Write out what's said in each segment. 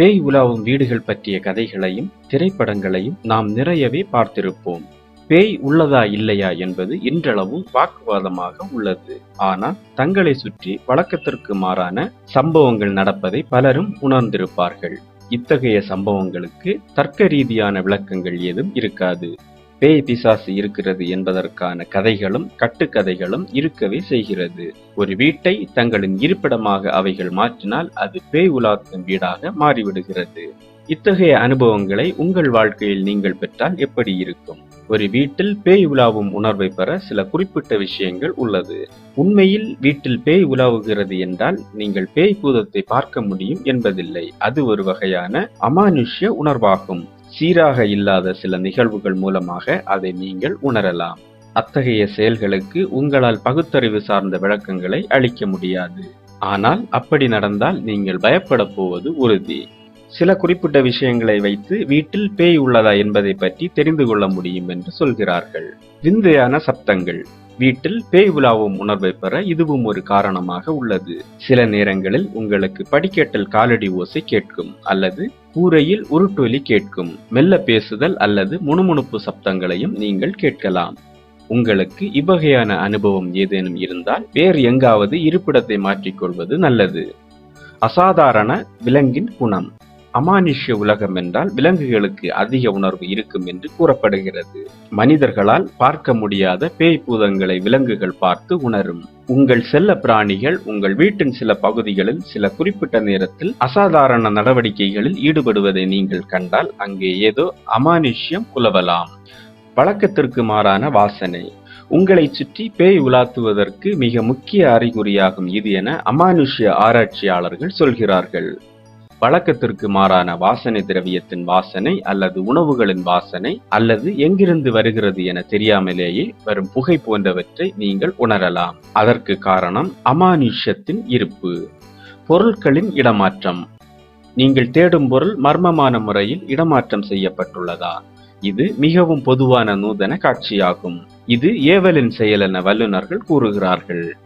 பேய் உலாவும் வீடுகள் பற்றிய கதைகளையும் திரைப்படங்களையும் நாம் நிறையவே பார்த்திருப்போம். பேய் உள்ளதா இல்லையா என்பது இன்றளவும் வாக்குவாதமாக உள்ளது. ஆனால் தங்களை சுற்றி வழக்கத்திற்கு மாறான சம்பவங்கள் நடப்பதை பலரும் உணர்ந்திருப்பார்கள். இத்தகைய சம்பவங்களுக்கு தர்க்க ரீதியான விளக்கங்கள் ஏதும் இருக்காது. பேய் பிசாசு இருக்கிறது என்பதற்கான கதைகளும் கட்டுக்கதைகளும் இருக்கவே செய்கிறது. ஒரு வீட்டை தங்களின் இருப்பிடமாக அவைகள் மாற்றினால் அது பேய் உலாக்கும் வீடாக மாறிவிடுகிறது. இத்தகைய அனுபவங்களை உங்கள் வாழ்க்கையில் நீங்கள் பெற்றால் எப்படி இருக்கும்? ஒரு வீட்டில் பேய் உலாவும் உணர்வை பெற சில குறிப்பிட்ட விஷயங்கள் உள்ளது. உண்மையில் வீட்டில் பேய் உலாவுகிறது என்றால் நீங்கள் பேய் பூதத்தை பார்க்க முடியும் என்பதில்லை. அது ஒரு வகையான அமானுஷ்ய உணர்வாகும். சீராக இல்லாத சில நிகழ்வுகள் மூலமாக அதை நீங்கள் உணரலாம். அத்தகைய செயல்களுக்கு உங்களால் பகுத்தறிவு சார்ந்த விளக்கங்களை அளிக்க முடியாது. ஆனால் அப்படி நடந்தால் நீங்கள் பயப்பட போவது உறுதி. சில குறிப்பிட்ட விஷயங்களை வைத்து வீட்டில் பேய் உள்ளதா என்பதை பற்றி தெரிந்து கொள்ள முடியும் என்று சொல்கிறார்கள். விந்தையான சப்தங்கள். வீட்டில் பேய் உலாவும் உணர்வை பெற இதுவும் ஒரு காரணமாக உள்ளது. சில நேரங்களில் உங்களுக்கு படிக்கட்டில் காலடி ஓசை கேட்கும் அல்லது கூரையில் உருட்டொலி கேட்கும். மெல்ல பேசுதல் அல்லது முணுமுணுப்பு சப்தங்களையும் நீங்கள் கேட்கலாம். உங்களுக்கு இவ்வகையான அனுபவம் ஏதேனும் இருந்தால் வேறு எங்காவது இருப்பிடத்தை மாற்றிக்கொள்வது நல்லது. அசாதாரண விலங்கின் குணம். அமானுஷ்ய உலகம் என்றால் விலங்குகளுக்கு அதிக உணர்வு இருக்கும் என்று கூறப்படுகிறது. மனிதர்களால் பார்க்க முடியாத பேய் பூதங்களை விலங்குகள் பார்த்து உணரும். உங்கள் செல்ல பிராணிகள் உங்கள் வீட்டின் சில பகுதிகளில் சில குறிப்பிட்ட நேரத்தில் அசாதாரண நடவடிக்கைகளில் ஈடுபடுவதை நீங்கள் கண்டால் அங்கே ஏதோ அமானுஷ்யம் புலவலாம் வழக்கத்திற்கு மாறான வாசனை. உங்களை சுற்றி பேய் உலாத்துவதற்கு மிக முக்கிய அறிகுறியாகும் இது என அமானுஷ்ய ஆராய்ச்சியாளர்கள் சொல்கிறார்கள். வழக்கத்திற்கு மாறான வாசனை திரவியத்தின் வாசனை அல்லது உணவுகளின் வாசனை அல்லது எங்கிருந்து வருகிறது என தெரியாமலேயே வரும் புகை போன்றவற்றை நீங்கள் உணரலாம். அதற்கு காரணம் அமானுஷ்யத்தின் இருப்பு. பொருட்களின் இடமாற்றம். நீங்கள் தேடும் பொருள் மர்மமான முறையில் இடமாற்றம் செய்யப்பட்டுள்ளதா? இது மிகவும் பொதுவான நூதன காட்சியாகும். இது ஏவலின் செயல் என வல்லுநர்கள் கூறுகிறார்கள்.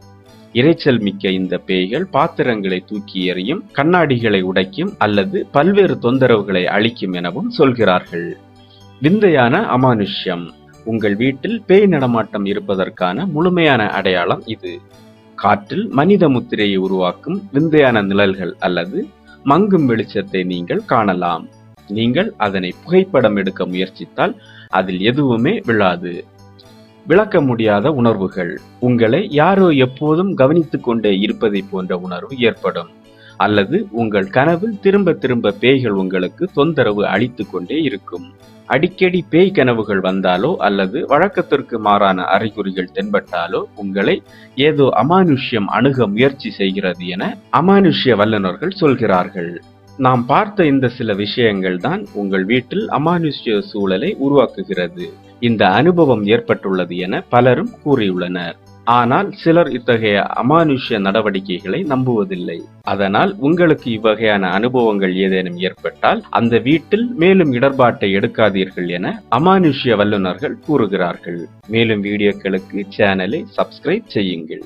இரைச்சல் மிக்க இந்த பேய்கள் பாத்திரங்களை தூக்கி எறியும் கண்ணாடிகளை உடைக்கும் அல்லது பல்வேறு தொந்தரவுகளை அளிக்கும் எனவும் சொல்கிறார்கள். விந்தையான அமானுஷ்யம். உங்கள் வீட்டில் பேய் நடமாட்டம் இருப்பதற்கான முழுமையான அடையாளம் இது. காற்றில் மனித முத்திரையை உருவாக்கும் விந்தையான நிழல்கள் அல்லது மங்கும் வெளிச்சத்தை நீங்கள் காணலாம். நீங்கள் அதனை புகைப்படம் எடுக்க முயற்சித்தால் அதில் எதுவுமே விழாது. விளக்க முடியாத உணர்வுகள். உங்களை யாரோ எப்போதும் கவனித்துக் கொண்டே இருப்பதை போன்ற உணர்வு ஏற்படும். அல்லது உங்கள் கனவில் திரும்ப திரும்ப பேய்கள் உங்களுக்கு தொந்தரவு அளித்து கொண்டே இருக்கும். அடிக்கடி பேய் கனவுகள் வந்தாலோ அல்லது வழக்கத்திற்கு மாறான அறிகுறிகள் தென்பட்டாலோ உங்களை ஏதோ அமானுஷ்யம் அணுக முயற்சி செய்கிறது என அமானுஷ்ய வல்லுநர்கள் சொல்கிறார்கள். நாம் பார்த்த இந்த சில விஷயங்கள் தான் உங்கள் வீட்டில் அமானுஷ்ய சூழலை உருவாக்குகிறது. இந்த அனுபவம் ஏற்பட்டுள்ளது என பலரும் கூறியுள்ளனர். ஆனால் சிலர் இத்தகைய அமானுஷ்ய நடவடிக்கைகளை நம்புவதில்லை. அதனால் உங்களுக்கு இவ்வகையான அனுபவங்கள் ஏதேனும் ஏற்பட்டால் அந்த வீட்டில் மேலும் இடர்பாட்டை எடுக்காதீர்கள் என அமானுஷ்ய வல்லுநர்கள் கூறுகிறார்கள். மேலும் வீடியோக்களுக்கு சேனலை சப்ஸ்கிரைப் செய்யுங்கள்.